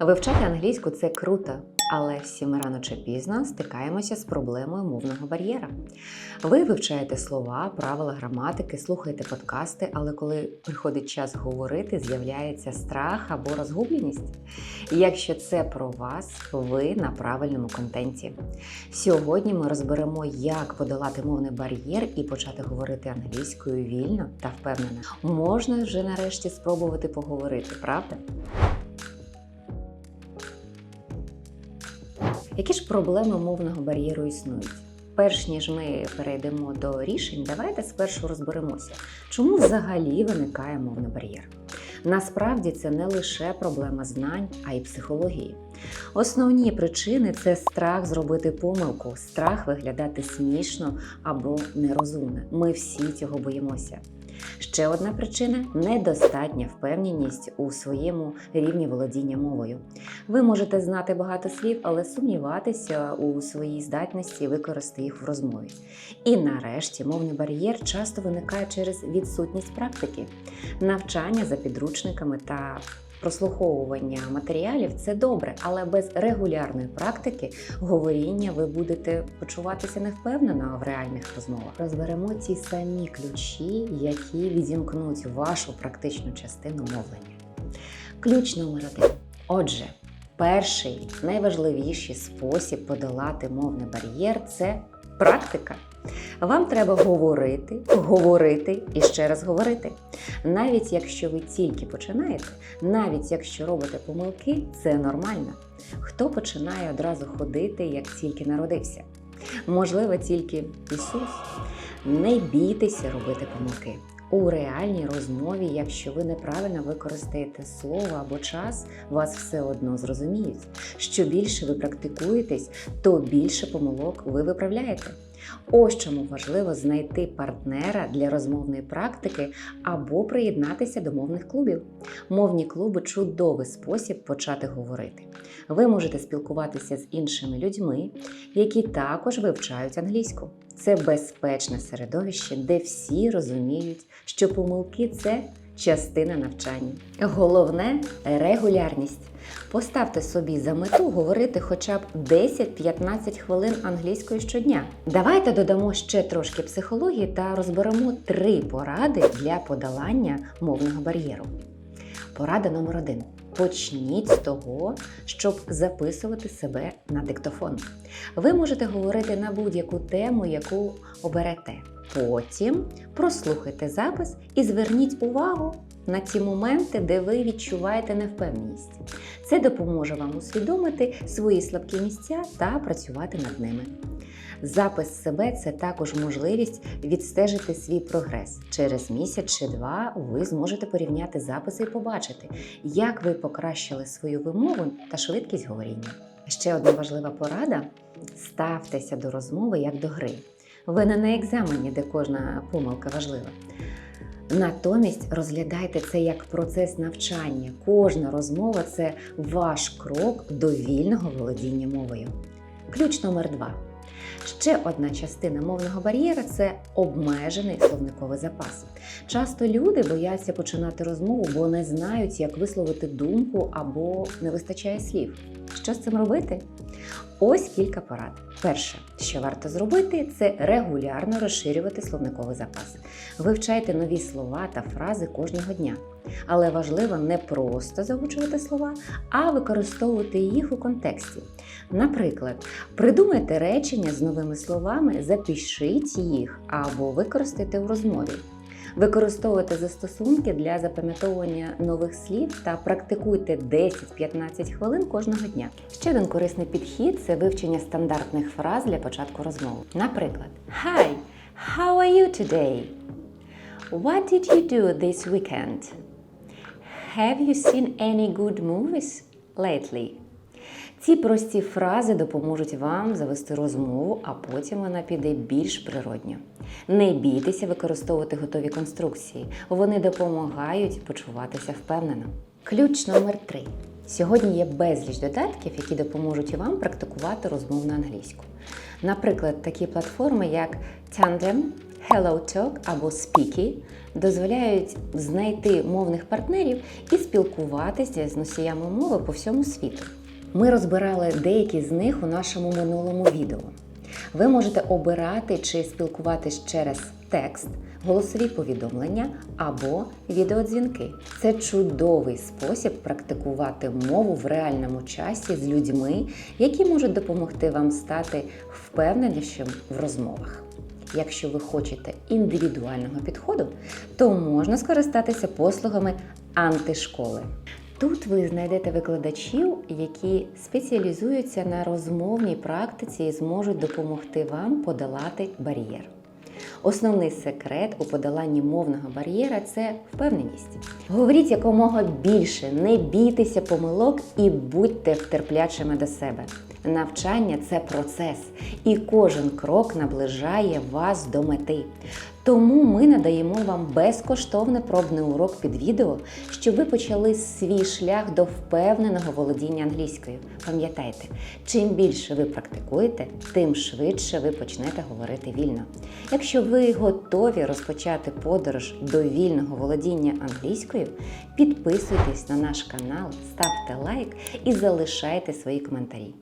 Вивчати англійську це круто, але всі ми рано чи пізно стикаємося з проблемою мовного бар'єра. Ви вивчаєте слова, правила граматики, слухаєте подкасти, але коли приходить час говорити, з'являється страх або розгубленість. Якщо це про вас, ви на правильному контенті. Сьогодні ми розберемо, як подолати мовний бар'єр і почати говорити англійською вільно та впевнено. Можна вже нарешті спробувати поговорити, правда? Які ж проблеми мовного бар'єру існують? Перш ніж ми перейдемо до рішень, давайте спершу розберемося, чому взагалі виникає мовний бар'єр. Насправді це не лише проблема знань, а й психології. Основні причини це страх зробити помилку, страх виглядати смішно або нерозумно. Ми всі цього боїмося. Ще одна причина недостатня впевненість у своєму рівні володіння мовою. Ви можете знати багато слів, але сумніватися у своїй здатності використати їх в розмові. І нарешті мовний бар'єр часто виникає через відсутність практики, навчання за підручниками та прослуховування матеріалів це добре, але без регулярної практики говоріння ви будете почуватися невпевнено в реальних розмовах. Розберемо ці самі ключі, які відімкнуть вашу практичну частину мовлення. Ключ номер один. Отже, перший найважливіший спосіб подолати мовний бар'єр це практика. Вам треба говорити, говорити і ще раз говорити. Навіть якщо ви тільки починаєте, навіть якщо робите помилки, це нормально. Хто починає одразу ходити, як тільки народився? Можливо, тільки Ісус. Не бійтеся робити помилки. У реальній розмові, якщо ви неправильно використаєте слово або час, вас все одно зрозуміють. Що більше ви практикуєтесь, то більше помилок ви виправляєте. Ось чому важливо знайти партнера для розмовної практики або приєднатися до мовних клубів. Мовні клуби чудовий спосіб почати говорити. Ви можете спілкуватися з іншими людьми, які також вивчають англійську. Це безпечне середовище, де всі розуміють, що помилки це частина навчання. Головне регулярність. Поставте собі за мету говорити хоча б 10-15 хвилин англійською щодня. Давайте додамо ще трошки психології та розберемо три поради для подолання мовного бар'єру. Порада номер один. Почніть з того, щоб записувати себе на диктофон. Ви можете говорити на будь-яку тему, яку оберете. Потім прослухайте запис і зверніть увагу на ті моменти, де ви відчуваєте невпевненість. Це допоможе вам усвідомити свої слабкі місця та працювати над ними. Запис себе це також можливість відстежити свій прогрес. Через місяць чи два ви зможете порівняти записи і побачити, як ви покращили свою вимову та швидкість говоріння. Ще одна важлива порада: ставтеся до розмови як до гри. Ви не на екзамені, де кожна помилка важлива. Натомість розглядайте це як процес навчання. Кожна розмова це ваш крок до вільного володіння мовою. Ключ номер два. Ще одна частина мовного бар'єра це обмежений словниковий запас. Часто люди бояться починати розмову, бо не знають, як висловити думку або не вистачає слів. Що з цим робити? Ось кілька порад. Перше, що варто зробити, це регулярно розширювати словниковий запас. Вивчайте нові слова та фрази кожного дня. Але важливо не просто заучувати слова, а використовувати їх у контексті. Наприклад, придумайте речення з новими словами, запишіть їх або використайте у розмові. Використовуйте застосунки для запам'ятовування нових слів та практикуйте 10-15 хвилин кожного дня. Ще один корисний підхід це вивчення стандартних фраз для початку розмови. Наприклад, Hi, how are you today? What did you do this weekend? Have you seen any good movies lately? Ці прості фрази допоможуть вам завести розмову, а потім вона піде більш природньо. Не бійтеся використовувати готові конструкції. Вони допомагають почуватися впевнено. Ключ номер три. Сьогодні є безліч додатків, які допоможуть вам практикувати розмовну англійську. Наприклад, такі платформи, як Tandem, HelloTalk або Speaky дозволяють знайти мовних партнерів і спілкуватися з носіями мови по всьому світу. Ми розбирали деякі з них у нашому минулому відео. Ви можете обирати чи спілкуватись через текст, голосові повідомлення або відеодзвінки. Це чудовий спосіб практикувати мову в реальному часі з людьми, які можуть допомогти вам стати впевненішим в розмовах. Якщо ви хочете індивідуального підходу, то можна скористатися послугами антишколи. Тут ви знайдете викладачів, які спеціалізуються на розмовній практиці і зможуть допомогти вам подолати бар'єр. Основний секрет у подоланні мовного бар'єра це впевненість. Говоріть якомога більше, не бійтеся помилок і будьте втерплячими до себе. Навчання це процес, і кожен крок наближає вас до мети. Тому ми надаємо вам безкоштовний пробний урок під відео, щоб ви почали свій шлях до впевненого володіння англійською. Пам'ятайте, чим більше ви практикуєте, тим швидше ви почнете говорити вільно. Якщо ви готові розпочати подорож до вільного володіння англійською, підписуйтесь на наш канал, ставте лайк і залишайте свої коментарі.